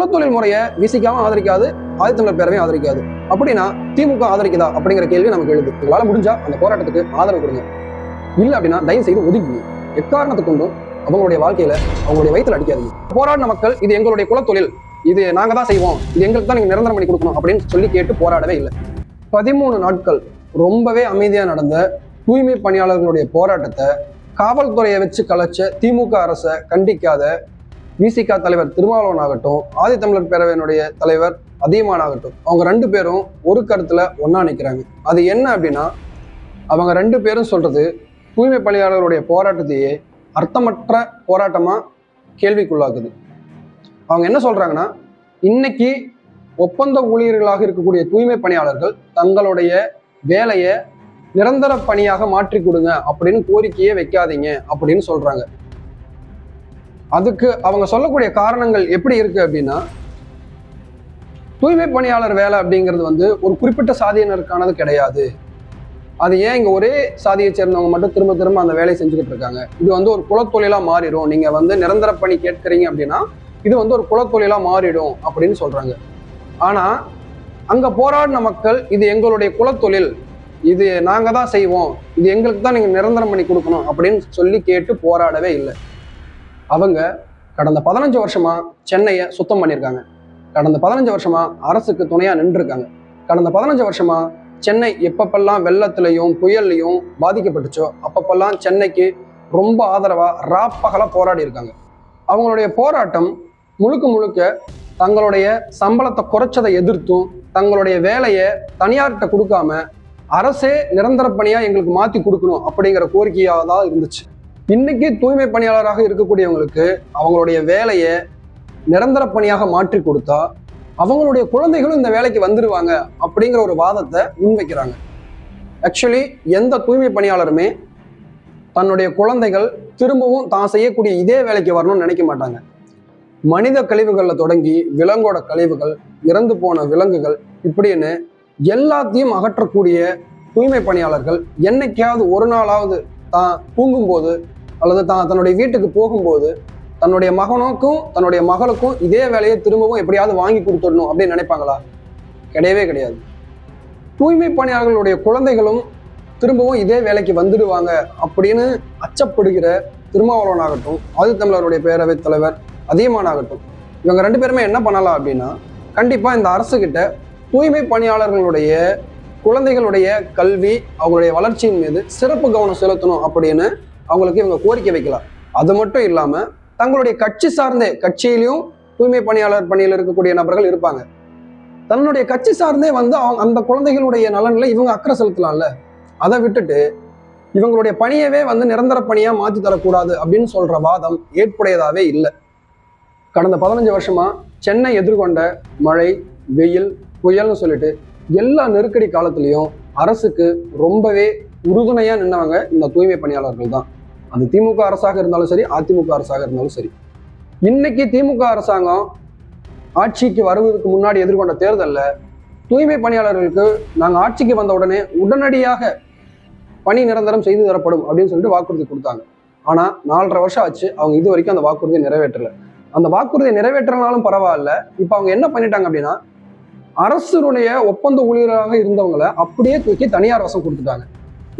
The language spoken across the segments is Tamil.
குலத்தொழில் முறையை விசிக்காவும் ஆதரிக்காது ஆதித்தமிழர் பேரவையும் ஆதரிக்காது. அப்படின்னா திமுக ஆதரிக்குதா அப்படிங்கிற கேள்வி நமக்கு எழுது. உங்களால முடிஞ்சா அந்த போராட்டத்துக்கு ஆதரவு கொடுங்க. இல்லை அப்படின்னா தயவு செய்து ஒதுக்குங்க எக்காரணத்தை கொண்டும் அவங்களுடைய வாழ்க்கையில அவங்களுடைய வயிற்றுல அடிக்காதீங்க. போராடின மக்கள் இது எங்களுடைய குலத்தொழில். இது நாங்க தான் செய்வோம். இது எங்களுக்கு தான் நீங்க நிரந்தரம் பண்ணி கொடுக்கணும் அப்படின்னு சொல்லி கேட்டு போராடவே இல்லை. பதிமூணு நாட்கள் ரொம்பவே அமைதியா நடந்த தூய்மை பணியாளர்களுடைய போராட்டத்தை காவல்துறையை வச்சு கலைச்ச திமுக அரசை கண்டிக்காத விசிகா தலைவர் திருமாவளவன் ஆகட்டும் ஆதித்தமிழர் பேரவையினுடைய தலைவர் அதியமான் ஆகட்டும் அவங்க ரெண்டு பேரும் ஒரு கருத்துல ஒன்னா நிற்கிறாங்க அது என்ன அப்படின்னா அவங்க ரெண்டு பேரும் சொல்றது தூய்மை பணியாளர்களுடைய போராட்டத்தையே அர்த்தமற்ற போராட்டமா கேள்விக்குள்ளாக்குது. அவங்க என்ன சொல்றாங்கன்னா இன்னைக்கு ஒப்பந்த ஊழியர்களாக இருக்கக்கூடிய தூய்மை பணியாளர்கள் தங்களுடைய வேலையை நிரந்தர பணியாக மாற்றி கொடுங்க அப்படின்னு கோரிக்கையே வைக்காதீங்க அப்படின்னு சொல்றாங்க. அதுக்கு அவங்க சொல்லக்கூடிய காரணங்கள் எப்படி இருக்கு அப்படின்னா தூய்மை பணியாளர் வேலை அப்படிங்கிறது வந்து ஒரு குறிப்பிட்ட சாதியினருக்கானது கிடையாது. அது ஏன் இங்கே ஒரே சாதியை சேர்ந்தவங்க மட்டும் திரும்ப திரும்ப அந்த வேலையை செஞ்சுக்கிட்டு இருக்காங்க? இது வந்து ஒரு குலத்தொழிலாக மாறிடும். நீங்கள் வந்து நிரந்தர பணி கேட்குறீங்க அப்படின்னா இது வந்து ஒரு குலத்தொழிலாக மாறிடும் அப்படின்னு சொல்கிறாங்க ஆனால் அங்கே போராடின மக்கள் இது எங்களுடைய குலத்தொழில். இது நாங்கள் தான் செய்வோம். இது எங்களுக்கு தான் நீங்கள் நிரந்தரம் பண்ணி கொடுக்கணும் அப்படின்னு சொல்லி கேட்டு போராடவே இல்லை. அவங்க கடந்த பதினஞ்சு வருஷமா சென்னையை சுத்தம் பண்ணியிருக்காங்க. கடந்த பதினஞ்சு வருஷமா அரசுக்கு துணையா நின்றுருக்காங்க. கடந்த பதினஞ்சு வருஷமா சென்னை எப்பப்பெல்லாம் வெள்ளத்திலையும் புயல்லையும் பாதிக்கப்பட்டுச்சோ அப்பப்பெல்லாம் சென்னைக்கு ரொம்ப ஆதரவா ராப்பகலா போராடி இருக்காங்க அவங்களுடைய போராட்டம் முழுக்க முழுக்க தங்களுடைய சம்பளத்தை குறைச்சதை எதிர்த்தும் தங்களுடைய வேலையை தனியார்கிட்ட கொடுக்காம அரசே நிரந்தர பணியா எங்களுக்கு மாத்தி கொடுக்கணும் அப்படிங்கிற கோரிக்கையாக தான் இருந்துச்சு. இன்னைக்கு தூய்மை பணியாளராக இருக்கக்கூடியவங்களுக்கு அவங்களுடைய வேலையை நிரந்தர பணியாக மாற்றி கொடுத்தா அவங்களுடைய குழந்தைகளும் இந்த வேலைக்கு வந்துடுவாங்க அப்படிங்கிற ஒரு வாதத்தை முன்வைக்கிறாங்க. ஆக்சுவலி எந்த தூய்மை பணியாளருமே தன்னுடைய குழந்தைகள் திரும்பவும் தான் செய்யக்கூடிய இதே வேலைக்கு வரணும்னு நினைக்க மாட்டாங்க. மனித கழிவுகளில் தொடங்கி விலங்கோட கழிவுகள் இறந்து போன விலங்குகள் இப்படின்னு எல்லாத்தையும் அகற்றக்கூடிய தூய்மை பணியாளர்கள் என்னைக்காவது ஒரு நாளாவது தான் தூங்கும்போது அல்லது தான் தன்னுடைய வீட்டுக்கு போகும்போது தன்னுடைய மகனுக்கும் தன்னுடைய மகளுக்கும் இதே வேலையை திரும்பவும் எப்படியாவது வாங்கி கொடுத்துடணும் அப்படின்னு நினைப்பாங்களா? கிடையவே கிடையாது. தூய்மை பணியாளர்களுடைய குழந்தைகளும் திரும்பவும் இதே வேலைக்கு வந்துடுவாங்க அப்படின்னு அச்சப்படுகிற திருமாவளவன் ஆகட்டும் ஆதித்தமிழருடைய பேரவைத் தலைவர் அதியமான் ஆகட்டும் இவங்க ரெண்டு பேருமே என்ன பண்ணலாம் அப்படின்னா கண்டிப்பாக இந்த அரசுக்கிட்ட தூய்மை பணியாளர்களுடைய குழந்தைகளுடைய கல்வி அவங்களுடைய வளர்ச்சியின் மீது சிறப்பு கவனம் செலுத்தணும் அப்படின்னு அவங்களுக்கு இவங்க கோரிக்கை வைக்கலாம். அது மட்டும் இல்லாமல் தங்களுடைய கட்சி சார்ந்தே கட்சியிலையும் தூய்மை பணியாளர் பணியில் இருக்கக்கூடிய நபர்கள் இருப்பாங்க. தன்னுடைய கட்சி சார்ந்தே வந்து அவங்க அந்த குழந்தைகளுடைய நலனில் இவங்க அக்கறை செலுத்தலாம்ல. அதை விட்டுட்டு இவங்களுடைய பணியவே வந்து நிரந்தர பணியாக மாற்றி தரக்கூடாது அப்படின்னு சொல்ற வாதம் ஏற்புடையதாகவே இல்லை. கடந்த பதினஞ்சு வருஷமா சென்னை எதிர்கொண்ட மழை வெயில் புயல்னு சொல்லிட்டு எல்லா நெருக்கடி காலத்துலேயும் அரசுக்கு ரொம்பவே உறுதுணையாக நின்னவங்க இந்த தூய்மை பணியாளர்கள் தான். அது திமுக அரசாக இருந்தாலும் சரி அதிமுக அரசாக இருந்தாலும் சரி. இன்னைக்கு திமுக அரசாங்கம் ஆட்சிக்கு வருவதற்கு முன்னாடி எதிர்கொண்ட தேர்தலில் தூய்மை பணியாளர்களுக்கு நாங்கள் ஆட்சிக்கு வந்த உடனே உடனடியாக பணி நிரந்தரம் செய்து தரப்படும் அப்படின்னு சொல்லிட்டு வாக்குறுதி கொடுத்தாங்க. ஆனால் நாலரை வருஷம் ஆச்சு அவங்க இது வரைக்கும் அந்த வாக்குறுதியை நிறைவேற்றலை. அந்த வாக்குறுதியை நிறைவேற்றனாலும் பரவாயில்ல. இப்போ அவங்க என்ன பண்ணிட்டாங்க அப்படின்னா அரசுடைய ஒப்பந்த ஊழியராக இருந்தவங்களை அப்படியே தூக்கி தனியார் வசம் கொடுத்துட்டாங்க.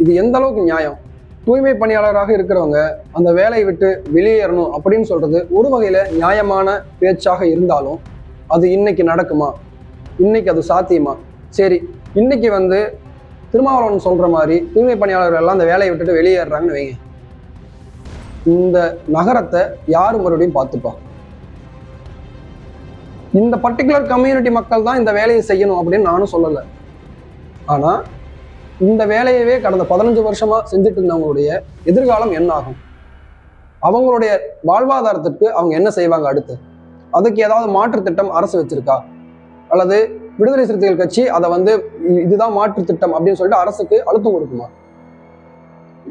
இது எந்த அளவுக்கு நியாயம்? தூய்மை பணியாளராக இருக்கிறவங்க அந்த வேலையை விட்டு வெளியேறணும் அப்படின்னு சொல்றது ஒரு வகையில நியாயமான பேச்சாக இருந்தாலும் அது இன்னைக்கு நடக்குமா? இன்னைக்கு அது சாத்தியமா? சரி இன்னைக்கு வந்து திருமாவளவன் சொல்ற மாதிரி தூய்மை பணியாளர்கள் எல்லாம் அந்த வேலையை விட்டுட்டு வெளியேறாங்கன்னு வைங்க. இந்த நகரத்தை யாரு மறுபடியும் பார்த்துப்பா? இந்த பர்டிகுலர் கம்யூனிட்டி மக்கள் தான் இந்த வேலையை செய்யணும் அப்படின்னு நானும் சொல்லலை. ஆனா இந்த வேலையவே கடந்த பதினஞ்சு வருஷமா செஞ்சுட்டு இருந்தவங்களுடைய எதிர்காலம் என்ன ஆகும் அவங்களுடைய வாழ்வாதாரத்திற்கு அவங்க என்ன செய்வாங்க அடுத்து? அதுக்கு ஏதாவது மாற்று திட்டம் அரசு வச்சிருக்கா? அல்லது விடுதலை சிறுத்தைகள் கட்சி அதை வந்து இதுதான் மாற்று திட்டம் அப்படின்னு சொல்லிட்டு அரசுக்கு அழுத்தம் கொடுக்குமா?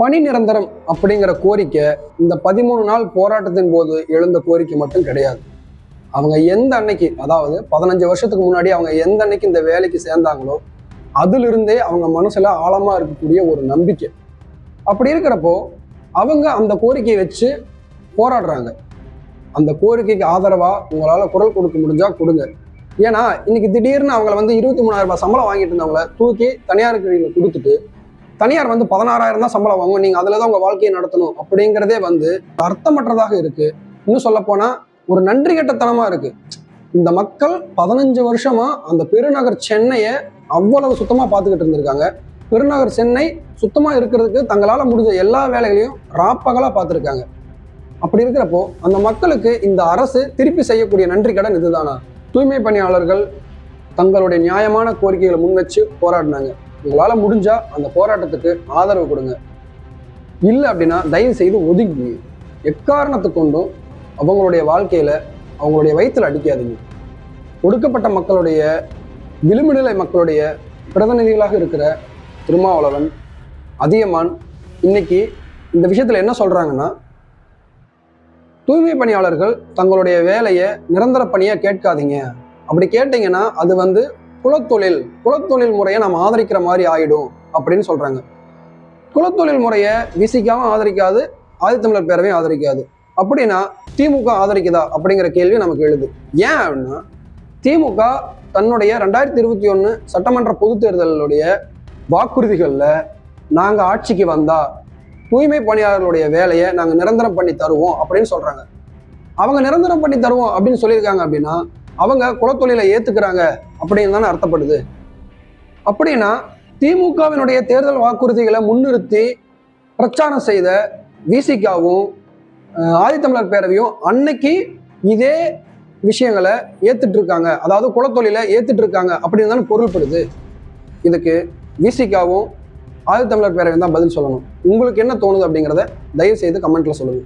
பணி நிரந்தரம் அப்படிங்கிற கோரிக்கை இந்த பதிமூணு நாள் போராட்டத்தின் போது எழுந்த கோரிக்கை மட்டும் கிடையாது. அவங்க எந்த அன்னைக்கு அதாவது பதினஞ்சு வருஷத்துக்கு முன்னாடி அவங்க எந்த அன்னைக்கு இந்த வேலைக்கு சேர்ந்தாங்களோ அதிலிருந்தே அவங்க மனசில் ஆழமாக இருக்கக்கூடிய ஒரு நம்பிக்கை. அப்படி இருக்கிறப்போ அவங்க அந்த கோரிக்கையை வச்சு போராடுறாங்க. அந்த கோரிக்கைக்கு ஆதரவாக உங்களால் குரல் கொடுக்க முடிஞ்சால் கொடுங்க. ஏன்னா இன்னைக்கு திடீர்னு அவங்கள வந்து இருபத்தி மூணாயிரம் ரூபாய் சம்பளம் வாங்கிட்டு இருந்தவங்கள தூக்கி தனியார் நீங்கள் கொடுத்துட்டு தனியார் வந்து பதினாறாயிரம் தான் சம்பளம் வாங்குவோம் நீங்கள் அதில் தான் உங்கள் வாழ்க்கையை நடத்தணும் அப்படிங்கிறதே வந்து அர்த்தமற்றதாக இருக்கு. இன்னும் சொல்லப்போனால் ஒரு நன்றி கெட்டத்தனமா இருக்குது இந்த மக்கள் பதினஞ்சு வருஷமா அந்த பெருநகர் சென்னையை அவ்வளவு சுத்தமா பார்த்துக்கிட்டு இருந்திருக்காங்க. பெருநகர் சென்னை சுத்தமா இருக்கிறதுக்கு தங்களால் முடிஞ்ச எல்லா வேலைகளையும் ராப்பகலா பார்த்துருக்காங்க. அப்படி இருக்கிறப்போ அந்த மக்களுக்கு இந்த அரசு திருப்பி செய்யக்கூடிய நன்றி கடன் இதுதானா? தூய்மை பணியாளர்கள் தங்களுடைய நியாயமான கோரிக்கைகளை முன்வச்சு போராடினாங்க. உங்களால் முடிஞ்சா அந்த போராட்டத்துக்கு ஆதரவு கொடுங்க. இல்லை அப்படின்னா தயவு செய்து ஒதுங்கி. எக்காரணத்தை கொண்டும் அவங்களுடைய வாழ்க்கையில அவங்களுடைய வயிற்றில் அடிக்காதீங்க. ஒடுக்கப்பட்ட மக்களுடைய விளிம்புநிலை மக்களுடைய பிரதிநிதிகளாக இருக்கிற திருமாவளவன் அதியமான் இன்னைக்கு இந்த விஷயத்தில் என்ன சொல்கிறாங்கன்னா தூய்மை பணியாளர்கள் தங்களுடைய வேலையை நிரந்தர பணியாக கேட்காதீங்க. அப்படி கேட்டிங்கன்னா அது வந்து குலத்தொழில் குலத்தொழில் முறையை நம்ம ஆதரிக்கிற மாதிரி ஆயிடும் அப்படின்னு சொல்கிறாங்க குலத்தொழில் முறையை விசிக்காமல் ஆதரிக்காது ஆதித்தமிழர் பேரவையும் ஆதரிக்காது. அப்படின்னா திமுக ஆதரிக்குதா அப்படிங்கிற கேள்வி நமக்கு எழுது. ஏன் அப்படின்னா திமுக தன்னுடைய ரெண்டாயிரத்தி இருபத்தி ஒன்று சட்டமன்ற பொதுத் தேர்தலுடைய வாக்குறுதிகளில் நாங்கள் ஆட்சிக்கு வந்தா தூய்மை பணியாளர்களுடைய வேலையை நாங்கள் நிரந்தரம் பண்ணி தருவோம் அப்படின்னு சொல்கிறாங்க அவங்க நிரந்தரம் பண்ணி தருவோம் அப்படின்னு சொல்லியிருக்காங்க அப்படின்னா அவங்க குலத்தொழிலை ஏற்றுக்கிறாங்க அப்படின்னு தானே அர்த்தப்படுது. அப்படின்னா திமுகவினுடைய தேர்தல் வாக்குறுதிகளை முன்னிறுத்தி பிரச்சாரம் செய்த விசிகாவும் ஆதித்தமிழர் பேரவையும் அன்னைக்கு இதே விஷயங்களை ஏத்துட்டு இருக்காங்க அதாவது குலத்தொழில ஏத்துட்டு இருக்காங்க அப்படின்னு தானே பொருள்படுது. இதுக்கு விசிகாவும் ஆதித்தமிழர் பேரவையும் தான் பதில் சொல்லணும். உங்களுக்கு என்ன தோணுது அப்படிங்கிறத தயவு செய்து கமெண்ட்ல சொல்லுங்க.